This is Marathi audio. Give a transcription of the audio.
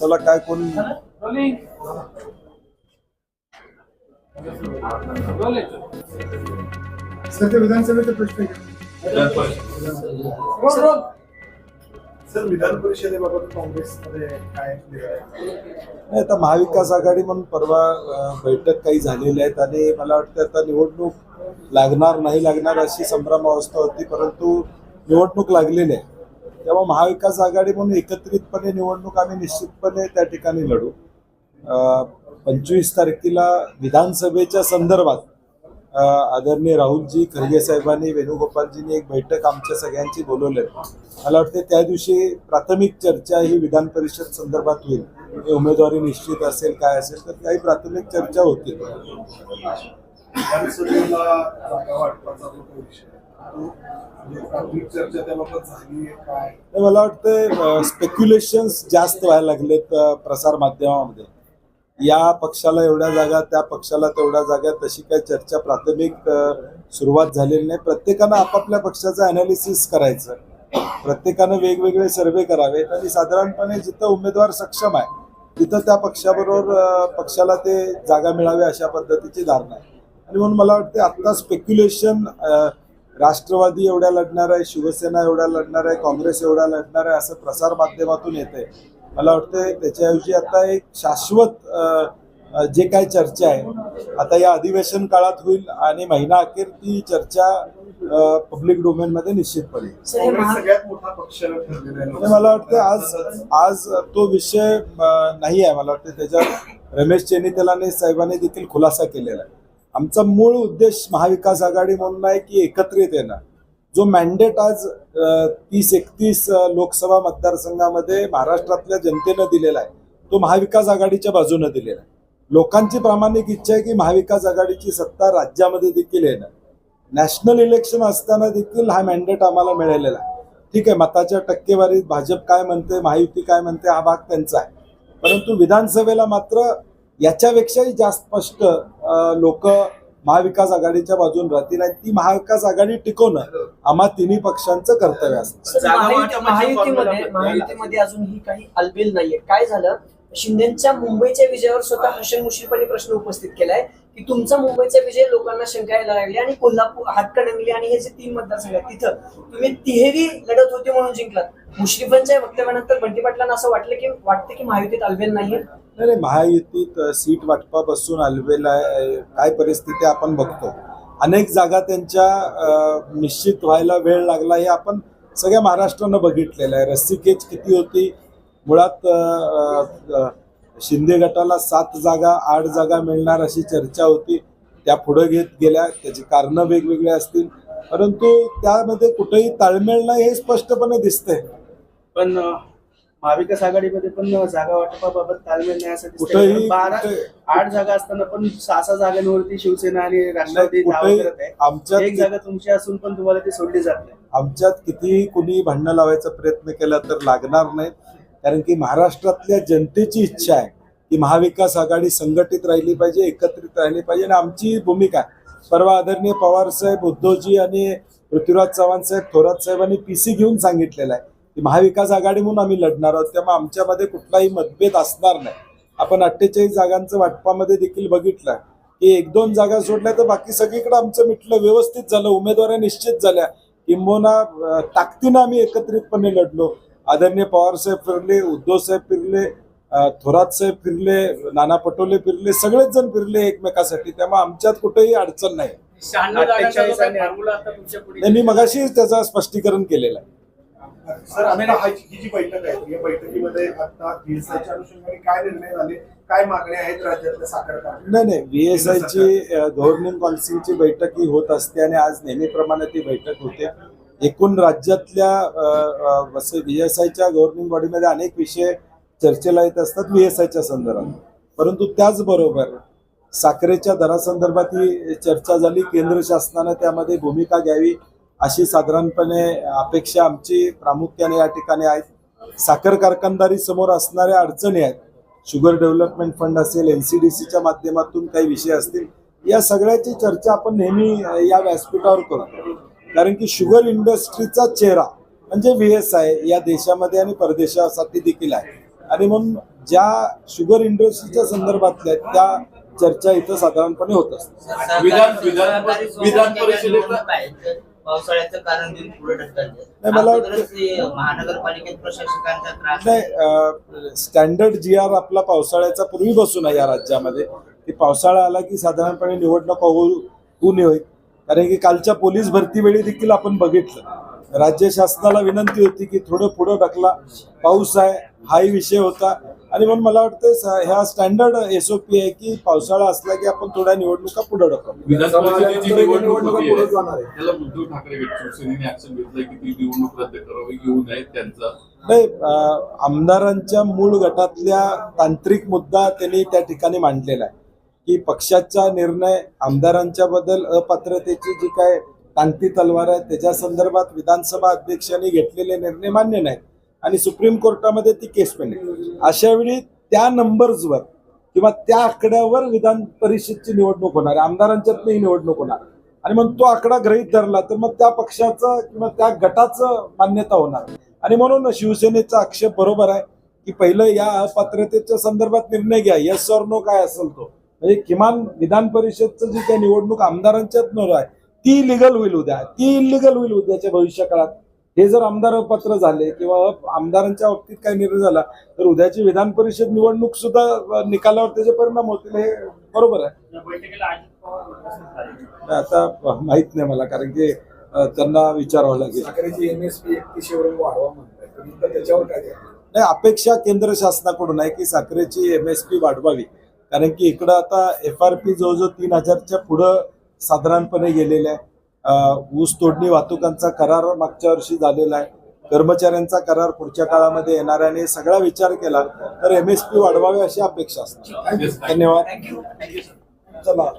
चला काय कोण सध्या विधानसभेचा प्रश्न आहे. सर विधान परिषदेबाबत काँग्रेसमध्ये काय? नाही आता महाविकास आघाडी म्हणून परवा बैठक काही झालेली आहेत आणि मला वाटतं आता निवडणूक लागणार नाही लागणार अशी संभ्रमावस्था होती परंतु निवडणूक लागलेली आहे तेव्हा महाविकास आघाडी म्हणून एकत्रितपणे निवडणूक आम्ही निश्चितपणे त्या ठिकाणी लढू. पंचवीस तारखेला विधानसभेच्या संदर्भात आदरणीय राहुलजी खरगे साहेबांनी वेणुगोपालजींनी एक बैठक आमच्या सगळ्यांची बोलवली. मला वाटते त्या दिवशी प्राथमिक चर्चा ही विधान परिषद संदर्भात होईल. उमेदवारी निश्चित असेल काय असेल तर काही प्राथमिक चर्चा होतील. मला वाटतं स्पेक्युलेशन्स जास्त व्हायला लागलेत प्रसार माध्यमामध्ये. या पक्षाला एवढ्या जागा त्या पक्षाला तेवढ्या जागा तशी काही चर्चा प्राथमिक सुरुवात झालेली नाही. प्रत्येकानं आपापल्या पक्षाचं अनालिसिस करायचं. प्रत्येकानं वेगवेगळे सर्वे करावे आणि साधारणपणे जिथं उमेदवार सक्षम आहे तिथं त्या पक्षाबरोबर पक्षाला ते जागा मिळावी अशा पद्धतीची धारणा आहे. आणि म्हणून मला वाटते आत्ता स्पेक्युलेशन राष्ट्रवादी एवढ्या लढणार आहे शिवसेना एवढ्या लढणार आहे काँग्रेस एवढ्या लढणार आहे असं प्रसार माध्यमातून येते मला वाटतं त्याच्याऐवजी आता एक शाश्वत जे काय चर्चा आहे आता या अधिवेशन काळात होईल आणि महिना अखेर ती चर्चा पब्लिक पक्ष ठरलेला आहे. आणि मला वाटतं आज आज तो विषय नाही आहे. मला वाटतं त्याच्यात रमेश चेन्नीतलाने साहेबांनी देखील खुलासा केलेला आहे. आमचा मूळ उद्देश महाविकास आघाडी म्हणून आहे की एकत्रित येणं. जो मॅन्डेट आज तीस एकतीस लोकसभा मतदारसंघामध्ये महाराष्ट्रातल्या जनतेनं दिलेला आहे तो महाविकास आघाडीच्या बाजूनं दिलेला आहे. लोकांची प्रामाणिक इच्छा आहे की महाविकास आघाडीची सत्ता राज्यामध्ये देखील येणं. नॅशनल इलेक्शन असताना देखील हा मॅन्डेट आम्हाला मिळालेला आहे. ठीक आहे मताच्या टक्केवारीत भाजप काय म्हणते महायुती काय म्हणते हा भाग त्यांचा आहे. परंतु विधानसभेला मात्र याच्यापेक्षाही जास्त स्पष्ट लोक महाविकास आघाडीच्या बाजून राहतील आणि ती महाविकास आघाडी टिकवणं आम्हा तिन्ही पक्षांचं कर्तव्य असतं. वाटपाच्या महायुतीमध्ये महायुतीमध्ये अजूनही काही अलबेल नाहीये. काय झालं? शिंदेच्या मुंबईच्या विजयावर स्वतः हसन मुश्रीफांनी प्रश्न उपस्थित केलाय. की तुमचा मुंबईचा विजय लोकांना शंका यायला लागली आणि कोल्हापूर हातकणंगले आणि हे जे तीन मतदारसंघ आहेत तिथं तुम्ही तिहेरी लढत होती म्हणून जिंकलात. मुश्रीफांच्या वक्तव्यानंतर बंटी पाटलांना असं वाटलं की वाटतं की महायुतीत अल्वेल नाहीये? नाही नाही, महायुतीत सीट वाटपापासून अल्वेला आहे, काय परिस्थिती आपण बघतो. अनेक जागा त्यांच्या निश्चित व्हायला वेळ लागला हे आपण सगळ्या महाराष्ट्रानं बघितलेलं आहे. रस्सी केच किती होती? मुळात शिंदे गटाला सात जागा आठ जागा मिळणार अशी चर्चा होती. त्या पुढे घेत गेल्या. त्याची कारणं वेगवेगळे असतील. परंतु त्यामध्ये कुठेही ताळमेळ नाही हे स्पष्टपणे दिसतंय. पण महाविकास आघाडीमध्ये पण जागा वाटपाबाबत ताळमेळ नाही असं. कुठेही- बारा आठ जागा असताना पण सहा सहा जागांवरती शिवसेना आणि राष्ट्रवादी दावा कुठेही करत आहे. आमच्यात एक जागा तुमची असून पण तुम्हाला ती सोडली जात नाही. आमच्यात कितीही कुणी भांडणं लावायचा प्रयत्न केला तर लागणार नाही. कारण की महाराष्ट्रातल्या जनतेची इच्छा आहे की महाविकास आघाडी संघटित राहिली पाहिजे एकत्रित राहिली पाहिजे. आणि आमची भूमिका आहे. परवा आदरणीय पवार साहेब उद्धवजी आणि पृथ्वीराज चव्हाण साहेब थोरात साहेबांनी पीसी घेऊन सांगितलेलं आहे की महाविकास आघाडी म्हणून आम्ही लढणार आहोत. त्यामुळे आमच्यामध्ये कुठलाही मतभेद असणार नाही. आपण अठ्ठेचाळीस जागांचं वाटपामध्ये देखील बघितलं की एक दोन जागा सोडल्या तर बाकी सगळीकडे आमचं मिटलं व्यवस्थित झालं उमेदवार निश्चित झाल्या. किंबोना ताकदीनं आम्ही एकत्रितपणे लढलो. आदरणीय पवार साहेब फिरले उद्धव साहेब फिरले थोरात साहेब फिरले नाना पटोले फिरले सगळेच जण फिरले एकमेकासाठी. त्यामुळे आमच्यात कुठेही अडचण नाही. शहाण्णव जागांचा जो 48 काही आणि- फॉर्म्युला आता तुमच्यापुढे नाही, मी मगाशीच त्याचं स्पष्टीकरण केलेलं आहे. सर आता हा- जी बैठक आहे या बैठकीमध्ये आता DSI च्या अनुषंगाने काय निर्णय झाले काय मागण्या आहेत राज्यातल्या साखर? नाही नाही व्ही एस आयची गव्हर्निंग काउन्सिलची बैठक ही होत असते आणि आज नेहमीप्रमाणे ती बैठक होते. एकूण राज्यातल्या व्ही एस आयच्या गव्हर्निंग बॉडीमध्ये अनेक विषय चर्चेला येत असतात व्ही एस आयच्या संदर्भात. परंतु त्याचबरोबर साखरेच्या दरासंदर्भात ही चर्चा झाली. केंद्र शासनानं त्यामध्ये भूमिका घ्यावी अशी साधारणपणे अपेक्षा आमची प्रामुख्याने या ठिकाणी आहेत साखर कारखानदारी समोर असणाऱ्या अडचणी आहेत. शुगर डेव्हलपमेंट फंड असेल एन सी डी सीच्या माध्यमातून काही विषय असतील. या सगळ्याची चर्चा आपण नेहमी या व्यासपीठावर करतो. कारण की शुगर इंडस्ट्रीचा चेहरा म्हणजे व्ही एस आय या देशामध्ये आणि परदेशासाठी देखील आहे. आणि म्हणून ज्या शुगर इंडस्ट्रीच्या संदर्भातल्या आहेत, त्या चर्चा इथं साधारणपणे होत असतात विधान विधान पावसाळ्याचं कारण देऊन पुढे मला महानगरपालिकेत प्रशासकांचा त्रास नाही स्टँडर्ड जी आर आपला पावसाळ्याचा पूर्वीपासून आहे या राज्यामध्ये. की पावसाळा आला की साधारणपणे निवडणुका होऊ होऊ नये. कारण की कालच्या पोलीस भरती वेळी देखील आपण बघितलं. राज्य शासनाला विनंती होती की थोडं पुढं ढकला. पाऊस आहे हाही विषय होता. आणि म्हणून मला वाटतं ह्या स्टँडर्ड एसओपी आहे की पावसाळा असला की आपण थोड्या निवडणुका पुढे ढकलू. विधान परिषदेची निवडणूक निवडणुका होतीये. पुढे जाणार आहे. त्याला उद्धव ठाकरे गट शिवसेनेने ऍक्शन घेतलंय की ती निवडणूक रद्द करावी घेऊ नये त्यांचा. नाही आमदारांच्या मूळ गटातल्या तांत्रिक मुद्दा त्यांनी त्या ठिकाणी मांडलेला आहे. की पक्षाचा निर्णय आमदारांच्या बद्दल अपात्रतेची जी काय टांगती तलवार आहे त्याच्या संदर्भात विधानसभा अध्यक्षांनी घेतलेले निर्णय मान्य नाहीत. आणि सुप्रीम कोर्टामध्ये ती केस पेंडिंग अशा वेळी त्या नंबर्सवर किंवा त्या आकड्यावर विधान परिषदची निवडणूक होणार आमदारांच्यातली निवडणूक होणार. आणि मग तो आकडा गृहीत धरला तर मग त्या पक्षाचं किंवा त्या गटाचं मान्यता होणार. आणि म्हणून शिवसेनेचा आक्षेप बरोबर आहे की पहिलं या अपात्रतेच्या संदर्भात निर्णय घ्या यस और नो काय असेल तो. म्हणजे किमान विधान परिषदचं जी काही निवडणूक आमदारांच्यात न आहे ती लिगल होईल उद्या. ती इलिगल होईल उद्याच्या भविष्य काळात हे जर आमदार अपात्र झाले किंवा आमदारांच्या बाबतीत काही निर्णय झाला तर उद्याची विधान परिषद निवडणूक सुद्धा निकालावर त्याचे परिणाम होतील हे बरोबर आहे. आता माहीत नाही मला कारण की त्यांना विचारावं लागेल. त्याच्यावर काय नाही अपेक्षा केंद्र शासनाकडून आहे की साखरेची एम एस पी वाढवावी. कारण की इकडं आता एफ आर पी जवळजवळ तीन हजारच्या पुढं साधारणपणे गेलेलं आहे. ऊस तोडणी वाहतुकांचा करार मागच्या वर्षी झालेला आहे. कर्मचाऱ्यांचा करार पुढच्या काळामध्ये येणार आहे आणि सगळा विचार केला तर एम एस पी वाढवावी अशी अपेक्षा असते. धन्यवाद. चला.